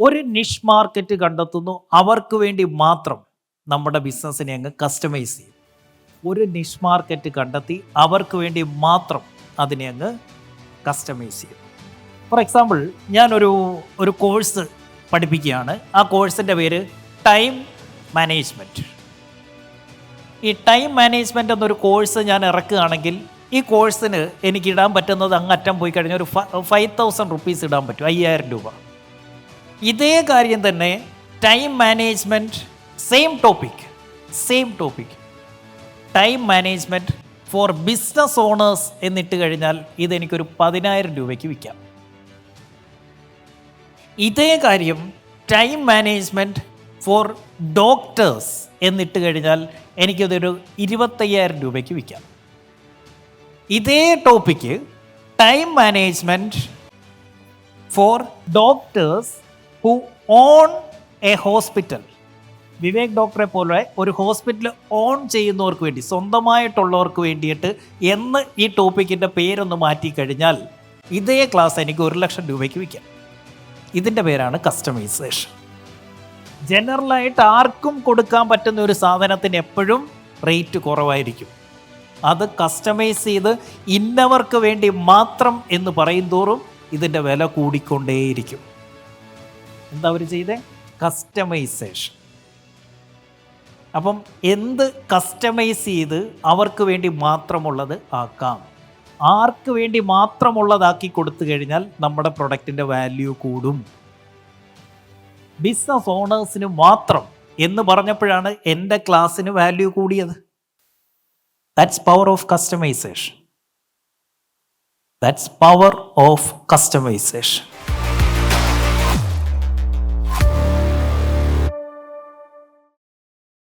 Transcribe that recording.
ഒരു നിഷ് മാർക്കറ്റ് കണ്ടെത്തുന്നു. അവർക്ക് വേണ്ടി മാത്രം നമ്മുടെ ബിസിനസ്സിനെ അങ്ങ് കസ്റ്റമൈസ് ചെയ്യും. ഒരു നിഷ് മാർക്കറ്റ് കണ്ടെത്തി അവർക്ക് വേണ്ടി മാത്രം അതിനെ അങ്ങ് കസ്റ്റമൈസ് ചെയ്യും. ഫോർ എക്സാമ്പിൾ ഞാനൊരു ഒരു കോഴ്സ് പഠിപ്പിക്കുകയാണ്. ആ കോഴ്സിന്റെ പേര് ടൈം മാനേജ്മെന്റ് ഈ ടൈം മാനേജ്മെന്റ് എന്നൊരു കോഴ്സ് ഞാൻ ഇറക്കുകയാണെങ്കിൽ ഈ കോഴ്സിന് എനിക്ക് ഇടാൻ പറ്റുന്നത് അങ്ങറ്റം പോയി കഴിഞ്ഞാൽ ഒരു ഫൈവ് തൗസൻഡ് റുപ്പീസ് ഇടാൻ പറ്റും അയ്യായിരം രൂപ. ഇതേ കാര്യം തന്നെ time management same topic same topic time management for business owners എന്നിട്ട് കഴിഞ്ഞാൽ ഇതെനിക്കൊരു പതിനായിരം രൂപയ്ക്ക് വിൽക്കാം. ഇതേ കാര്യം ടൈം മാനേജ്മെന്റ് ഫോർ ഡോക്ടേഴ്സ് എന്നിട്ട് കഴിഞ്ഞാൽ എനിക്കതൊരു ഇരുപത്തയ്യായിരം രൂപയ്ക്ക് വിൽക്കാം. ഇതേ topic time management for doctors who own a hospital Vivek ഡോക്ടറെ പോലെ ഒരു ഹോസ്പിറ്റൽ ഓൺ ചെയ്യുന്നവർക്ക് വേണ്ടി സ്വന്തമായിട്ടുള്ളവർക്ക് വേണ്ടിയിട്ട് എന്ന് ഈ ടോപ്പിക്കിന്റെ പേരൊന്ന് മാറ്റി കഴിഞ്ഞാൽ ഇതേ ക്ലാസ് എനിക്ക് ഒരു ലക്ഷം രൂപയ്ക്ക് വിൽക്കാം. ഇതിന്റെ പേരാണ് കസ്റ്റമൈസേഷൻ ജനറലായിട്ട് ആർക്കും കൊടുക്കാൻ പറ്റുന്ന ഒരു സാധനത്തിന് എപ്പോഴും റേറ്റ് കുറവായിരിക്കും. അത് കസ്റ്റമൈസ് ചെയ്ത് ഇന്നവർക്ക് വേണ്ടി മാത്രം എന്ന് പറയും തോറും ഇതിന്റെ വില കൂടിക്കൊണ്ടേയിരിക്കും. എന്താ അവർ ചെയ്തേ? കസ്റ്റമൈസേഷൻ അപ്പം എന്ത് കസ്റ്റമൈസ് ചെയ്ത് അവർക്ക് വേണ്ടി മാത്രമുള്ളത് ആക്കാം. ആർക്ക് വേണ്ടി മാത്രമുള്ളതാക്കി കൊടുത്തു കഴിഞ്ഞാൽ നമ്മുടെ പ്രൊഡക്റ്റിന്റെ വാല്യൂ കൂടും. ബിസിനസ് ഓണേഴ്സിന് മാത്രം എന്ന് പറഞ്ഞപ്പോഴാണ് എന്റെ ക്ലാസ്സിന് വാല്യൂ കൂടിയത്. That's power of customisation that's power of customisation